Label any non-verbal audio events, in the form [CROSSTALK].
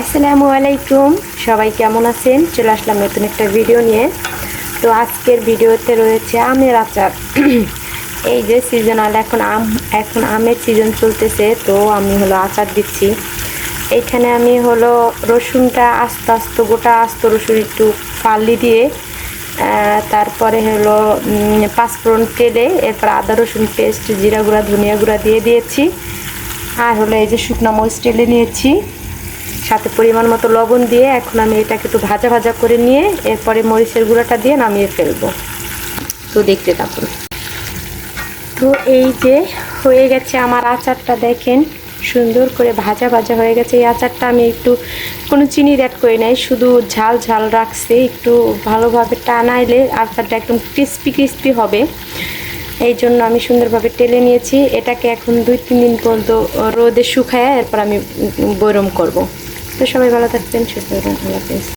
আসসালামু আলাইকুম। সবাই কেমন আছেন? চলে আসলাম নতুন একটা ভিডিও নিয়ে। তো আজকের ভিডিওতে রয়েছে আমের আচার। [CLEARS THROAT] এই যে সিজনাল এখন আম, এখন আমের সিজন চলতেছে, তো আমি হলো আচার দিচ্ছি। এইখানে আমি হলো রসুনটা আস্তে আস্তে, গোটা আস্ত রসুন একটু ফালি দিয়ে তারপরে হলো পাঁচফোড়ন তেলে, এরপর আদা রসুন পেস্ট, জিরা গুঁড়া, ধনিয়া গুঁড়া দিয়ে দিয়েছি। আর হলো এই যে শুকনো মরিচ টেলে নিয়েছি। সাথে পরিমাণ মতো লবণ দিয়ে এখন আমি এটাকে একটু ভাজা ভাজা করে নিয়ে এরপরে মরিচের গুঁড়াটা দিয়ে নামিয়ে ফেলব। তো দেখতে থাকুন। তো এই যে হয়ে গেছে আমার আচারটা দেখেন, সুন্দর করে ভাজা ভাজা হয়ে গেছে। এই আচারটা আমি একটু, কোনো চিনি অ্যাড করি নাই, শুধু ঝাল ঝাল রাখছি, একটু ভালোভাবে টানাইলে আচারটা একদম ক্রিস্পি ক্রিস্পি হবে। এই জন্য আমি সুন্দরভাবে টেলে নিয়েছি। এটাকে এখন দুই, তিন দিন পর্যন্ত রোদে শুকায় এরপর আমি বৈরম করব। তো সবাই ভালো থাকবেন, সুস্থ থাকবেন